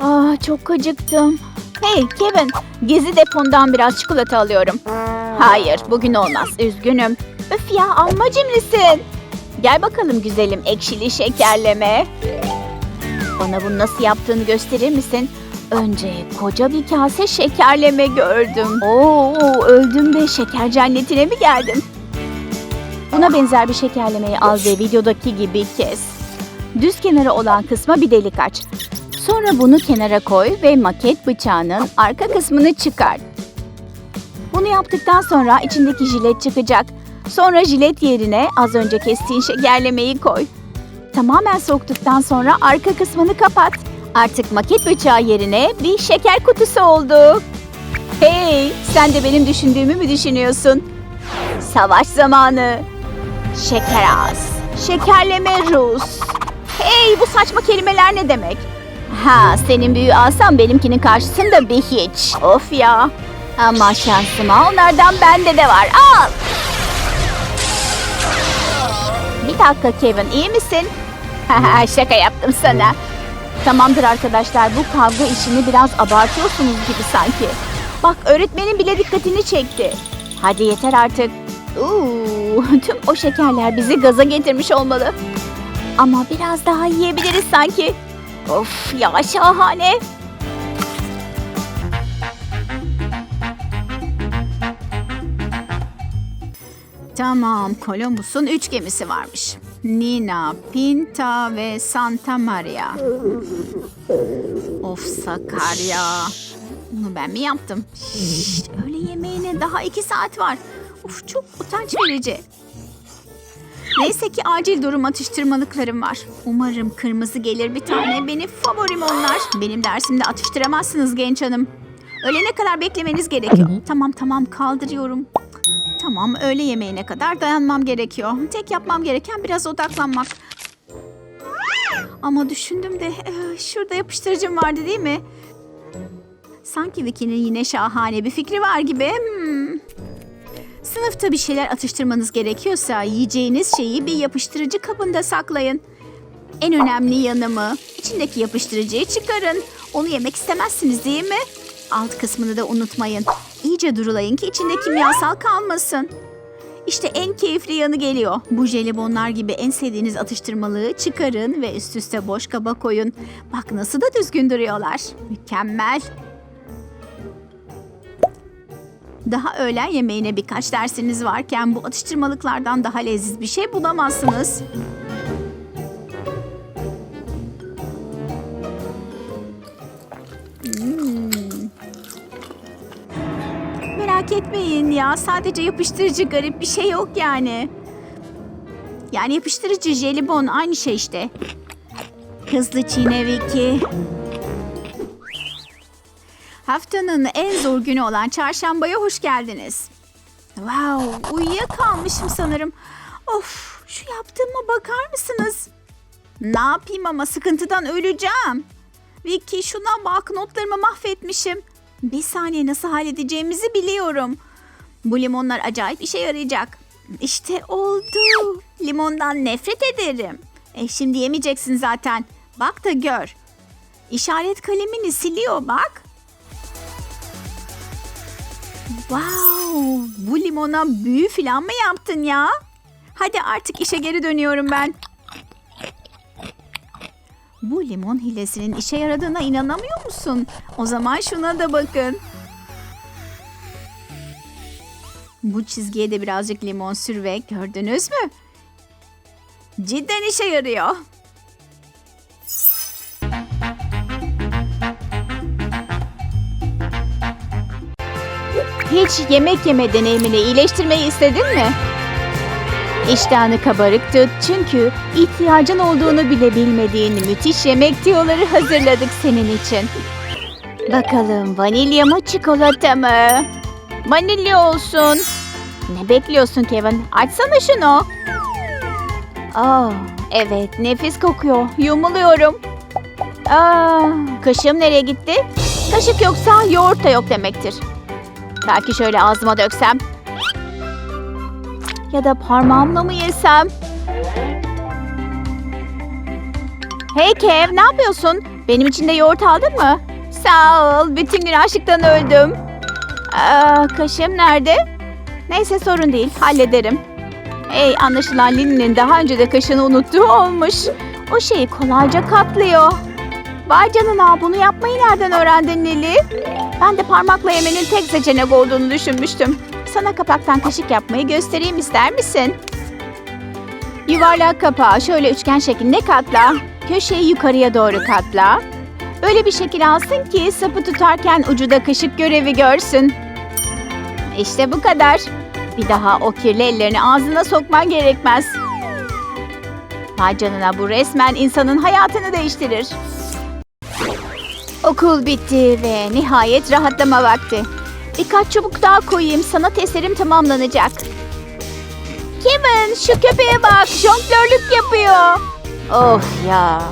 Ah çok acıktım. Hey Kevin, gezi depondan biraz çikolata alıyorum. Hayır, bugün olmaz. Üzgünüm. Öf ya, amma cimrisin. Gel bakalım güzelim ekşili şekerleme. Bana bunu nasıl yaptığını gösterir misin? Önce koca bir kase şekerleme gördüm. Oo, öldüm de şeker cennetine mi geldim? Buna benzer bir şekerlemeyi al ve videodaki gibi kes. Düz kenarı olan kısma bir delik aç. Sonra bunu kenara koy ve maket bıçağının arka kısmını çıkar. Bunu yaptıktan sonra içindeki jilet çıkacak. Sonra jilet yerine az önce kestiğin şekerlemeyi koy. Tamamen soğuktuktan sonra arka kısmını kapat. Artık maket bıçağı yerine bir şeker kutusu oldu. Hey, sen de benim düşündüğümü mü düşünüyorsun? Savaş zamanı. Şeker az. Şekerleme Rus. Hey, bu saçma kelimeler ne demek? Ha, senin büyüğü alsam benimkinin karşısında bir hiç. Of ya. Ama şansıma onlardan bende de var. Al. Bir dakika Kevin, iyi misin? Şaka yaptım sana. Tamamdır arkadaşlar, bu kavga işini biraz abartıyorsunuz gibi sanki. Bak öğretmenin bile dikkatini çekti. Hadi yeter artık. Uuu, tüm o şekerler bizi gaza getirmiş olmalı. Ama biraz daha yiyebiliriz sanki. Of ya şahane. Tamam, Columbus'un üç gemisi varmış. Nina, Pinta ve Santa Maria. Of Sakarya. Bunu ben mi yaptım? Şşt, öğle yemeğine daha iki saat var. Of çok utanç verici. Neyse ki acil durum atıştırmalıklarım var. Umarım kırmızı gelir bir tane. Benim favorim onlar. Benim dersimde atıştıramazsınız genç hanım. Öğlene kadar beklemeniz gerekiyor. Tamam tamam kaldırıyorum. Tamam öğle yemeğine kadar dayanmam gerekiyor. Tek yapmam gereken biraz odaklanmak. Ama düşündüm de eh, şurada yapıştırıcım vardı değil mi? Sanki Vicky'nin yine şahane bir fikri var gibi. Hmm. Sınıfta bir şeyler atıştırmanız gerekiyorsa yiyeceğiniz şeyi bir yapıştırıcı kabında saklayın. En önemli yanı mı? İçindeki yapıştırıcıyı çıkarın. Onu yemek istemezsiniz değil mi? Alt kısmını da unutmayın. İyice durulayın ki içinde kimyasal kalmasın. İşte en keyifli yanı geliyor. Bu jelibonlar gibi en sevdiğiniz atıştırmalığı çıkarın ve üst üste boş kaba koyun. Bak nasıl da düzgün duruyorlar. Mükemmel. Daha öğlen yemeğine birkaç dersiniz varken bu atıştırmalıklardan daha leziz bir şey bulamazsınız. Hmm. Merak etmeyin ya. Sadece yapıştırıcı garip bir şey yok yani. Yani yapıştırıcı jelibon aynı şey işte. Hızlı çiğne Vicky. Haftanın en zor günü olan çarşambaya hoş geldiniz. Wow, uyuyakalmışım sanırım. Of, şu yaptığıma bakar mısınız? Ne yapayım ama sıkıntıdan öleceğim. Vicky şuna bak notlarımı mahvetmişim. Bir saniye nasıl halledeceğimizi biliyorum. Bu limonlar acayip işe yarayacak. İşte oldu. Limondan nefret ederim. E şimdi yemeyeceksin zaten. Bak da gör. İşaret kalemini siliyor bak. Wow, bu limona büyü falan mı yaptın ya? Hadi artık işe geri dönüyorum ben. Bu limon hilesinin işe yaradığına inanamıyor musun? O zaman şuna da bakın. Bu çizgiye de birazcık limon sür ve gördünüz mü? Cidden işe yarıyor. Hiç yemek yeme deneyimini iyileştirmeyi istedin mi? İştahını kabarık tut çünkü ihtiyacın olduğunu bile bilmediğin müthiş yemek tiyoları hazırladık senin için. Bakalım vanilya mı çikolata mı? Vanilya olsun. Ne bekliyorsun Kevin? Açsana şunu. Aa, evet nefis kokuyor. Yumuluyorum. Aa, kaşığım nereye gitti? Kaşık yoksa yoğurt da yok demektir. Belki şöyle ağzıma döksem. Ya da parmağımla mı yesem? Hey Kev ne yapıyorsun? Benim için de yoğurt aldın mı? Sağ ol. Bütün gün açlıktan öldüm. Aa, kaşığım nerede? Neyse sorun değil. Hallederim. Ey anlaşılan Lili'nin daha önce de kaşığını unuttuğu olmuş. O şeyi kolayca katlıyor. Vay canına bunu yapmayı nereden öğrendin Lili? Ben de parmakla yemenin tek seçenek olduğunu düşünmüştüm. Sana kapaktan kaşık yapmayı göstereyim ister misin? Yuvarlak kapağı şöyle üçgen şeklinde katla. Köşeyi yukarıya doğru katla. Öyle bir şekil alsın ki sapı tutarken ucu da kaşık görevi görsün. İşte bu kadar. Bir daha o kirli ellerini ağzına sokman gerekmez. Vay canına bu resmen insanın hayatını değiştirir. Okul bitti ve nihayet rahatlama vakti. Birkaç çubuk daha koyayım sanat eserim tamamlanacak. Kevin şu köpeğe bak jonglörlük yapıyor. Of ya.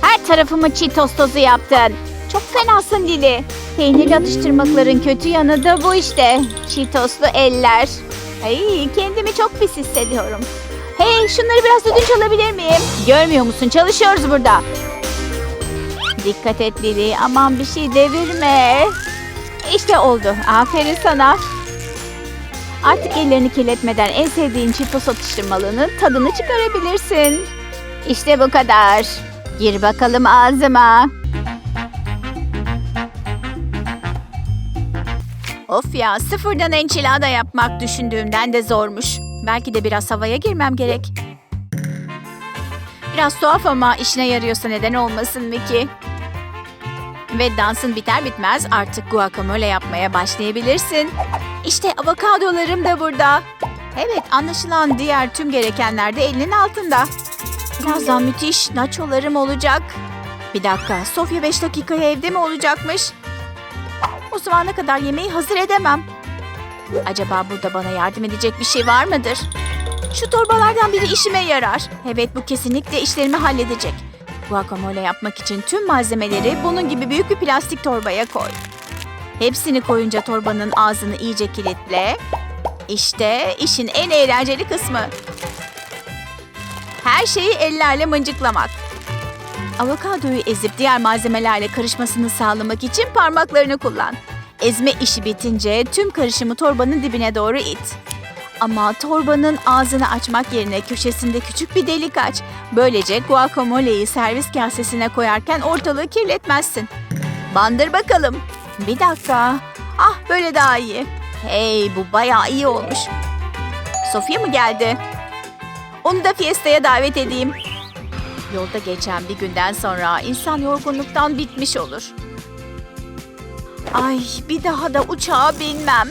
Her tarafımı Cheetos tozu yaptın. Çok fenasın Lili. Peynirli atıştırmakların kötü yanı da bu işte. Cheetoslu eller. Ay kendimi çok pis hissediyorum. Hey şunları biraz ödünç alabilir miyim? Görmüyor musun çalışıyoruz burada. Dikkat et Lili aman bir şey devirme. İşte oldu aferin sana. Artık ellerini kirletmeden en sevdiğin Cheetos atıştırmalının tadını çıkarabilirsin. İşte bu kadar. Gir bakalım ağzıma. Of ya sıfırdan enchilada yapmak düşündüğümden de zormuş. Belki de biraz havaya girmem gerek. Biraz tuhaf ama işine yarıyorsa neden olmasın Mickey? Ve dansın biter bitmez artık guacamole yapmaya başlayabilirsin. İşte avokadolarım da burada. Evet anlaşılan diğer tüm gerekenler de elinin altında. Birazdan müthiş nacholarım olacak. Bir dakika Sofya 5 dakikaya evde mi olacakmış? O zamana kadar yemeği hazır edemem. Acaba burada bana yardım edecek bir şey var mıdır? Şu torbalardan biri işime yarar. Evet bu kesinlikle işlerimi halledecek. Guacamole yapmak için tüm malzemeleri bunun gibi büyük bir plastik torbaya koy. Hepsini koyunca torbanın ağzını iyice kilitle. İşte işin en eğlenceli kısmı. Her şeyi ellerle mıncıklamak. Avokadoyu ezip diğer malzemelerle karışmasını sağlamak için parmaklarını kullan. Ezme işi bitince tüm karışımı torbanın dibine doğru it. Ama torbanın ağzını açmak yerine köşesinde küçük bir delik aç. Böylece guacamole'yi servis kasesine koyarken ortalığı kirletmezsin. Bandır bakalım. Bir dakika. Ah böyle daha iyi. Hey bu bayağı iyi olmuş. Sofya mı geldi? Onu da fiestaya davet edeyim. Yolda geçen bir günden sonra insan yorgunluktan bitmiş olur. Ay bir daha da uçağa binmem.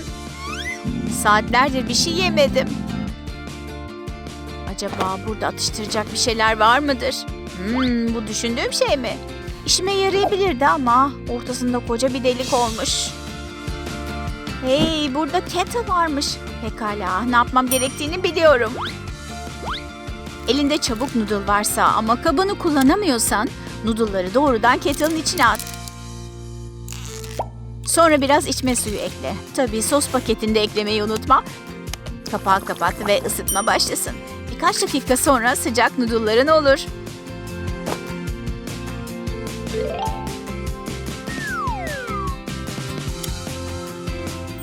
Saatlerdir bir şey yemedim. Acaba burada atıştıracak bir şeyler var mıdır? Hmm, bu düşündüğüm şey mi? İşime yarayabilirdi ama ortasında koca bir delik olmuş. Hey burada kettle varmış. Pekala ne yapmam gerektiğini biliyorum. Elinde çabuk noodle varsa ama kabını kullanamıyorsan noodle'ları doğrudan kettle'ın içine at. Sonra biraz içme suyu ekle. Tabii sos paketinde eklemeyi unutma. Kapağı kapat ve ısıtma başlasın. Birkaç dakika sonra sıcak noodle'ların olur.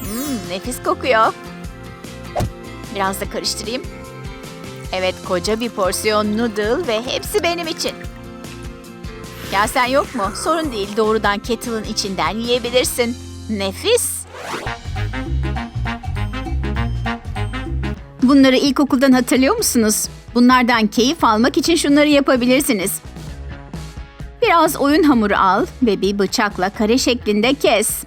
Hmm, nefis kokuyor. Biraz da karıştırayım. Evet koca bir porsiyon noodle ve hepsi benim için. Ya sen yok mu? Sorun değil doğrudan kettle'ın içinden yiyebilirsin. Nefis. Bunları ilkokuldan hatırlıyor musunuz? Bunlardan keyif almak için şunları yapabilirsiniz. Biraz oyun hamuru al ve bir bıçakla kare şeklinde kes.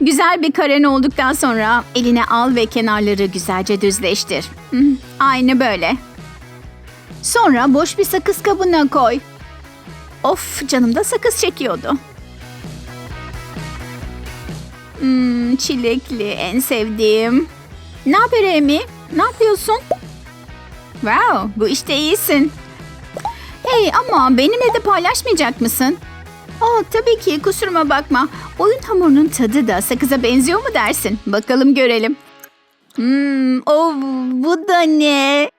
Güzel bir karen olduktan sonra eline al ve kenarları güzelce düzleştir. Aynı böyle. Sonra boş bir sakız kabına koy. Of canım da sakız çekiyordu. Hmm, çilekli en sevdiğim. Ne haber Emi? Ne yapıyorsun? Wow, bu işte iyisin. Hey ama benimle de paylaşmayacak mısın? Aa, tabii ki kusuruma bakma. Oyun hamurunun tadı da sakıza benziyor mu dersin? Bakalım görelim. Hmm, oh, bu da ne?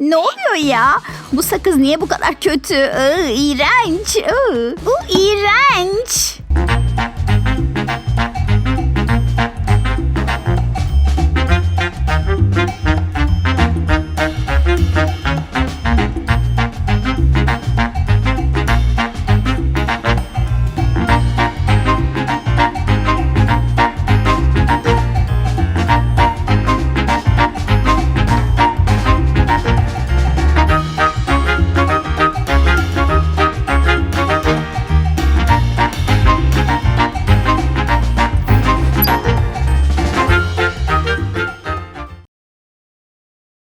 Ne oluyor ya? Bu sakız niye bu kadar kötü? Iı, iğrenç. Iı, bu iğrenç.